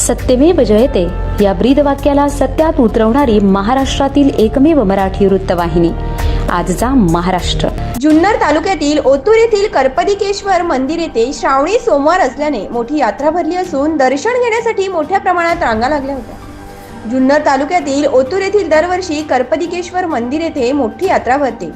सत्यमेव जयते. या ब्रीद वाक्याला सत्यात उतरवणारी महाराष्ट्रातील एकमेव मराठी वृत्तवाहिनी. आजचा महाराष्ट्र. जुन्नर तालुक्यातील ओतूर येथील कर्पदिकेश्वर मंदिर येथे श्रावणी सोमवार असल्याने मोठी यात्रा भरली असून दर्शन घेण्यासाठी मोठ्या प्रमाणात रांगा लागल्या होत्या. जुन्नर तालुक्यातील ओतूर येथील दरवर्षी कर्पदिकेश्वर मंदिर येथे मोठी यात्रा भरते.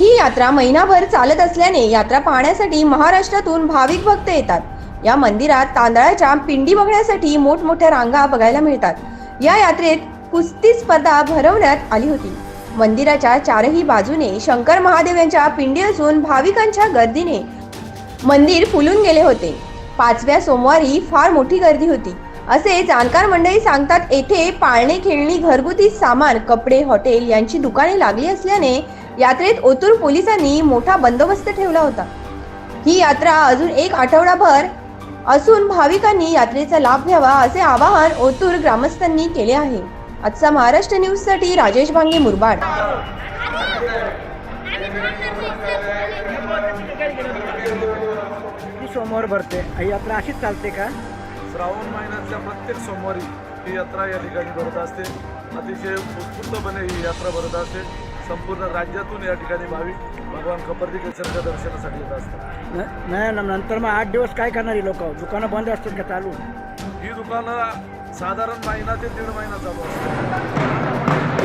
ही यात्रा महिनाभर चालत असल्याने यात्रा पाहण्यासाठी महाराष्ट्रातून भाविक भक्त येतात. या मंदिरात तांदळाच्या पिंडी बघण्यासाठी मोठमोठ्या रांगा बघायला मिळतात. या यात्रेत कुस्ती स्पर्धा भरवण्यात आली होती. मंदिराच्या चारही बाजूने शंकर महादेव यांच्या पिंडी असून भाविकांच्या गर्दीने मंदिर फुलून गेले होते. पाचव्या सोमवारी फार मोठी गर्दी होती. असे जाणकार मंडळी सांगतात येथे पाळणे खेळणी घरगुती सामान कपडे हॉटेल यांची दुकाने लागली असल्याने यात्रेत ओतूर पोलिसांनी मोठा बंदोबस्त ठेवला होता. ही यात्रा अजून एक आठवडाभर असून भाविकांनी यात्रेचा लाभ घ्यावा असे आवाहन ओतूर ग्रामस्थांनी केले आहे. आजचा महाराष्ट्र न्यूजसाठी राजेश भांगे मुरबाड. सोमवार भरते? ही यात्रा अशीच चालते का? श्रावण महिन्यातल्या प्रत्येक सोमवारी ही यात्रा या ठिकाणी भरत असते. अतिशय उत्स्फूर्तपणे ही यात्रा भरत असते. संपूर्ण राज्यातून या ठिकाणी भाविक भगवान कपर्दिकेश्वरच्या दर्शनासाठी येत असतात. न- नाही न- नंतर मग आठ दिवस काय करणारी लोक? दुकानं बंद असतील का चालू? ही दुकानं साधारण महिना ते दीड महिना चालू असतात.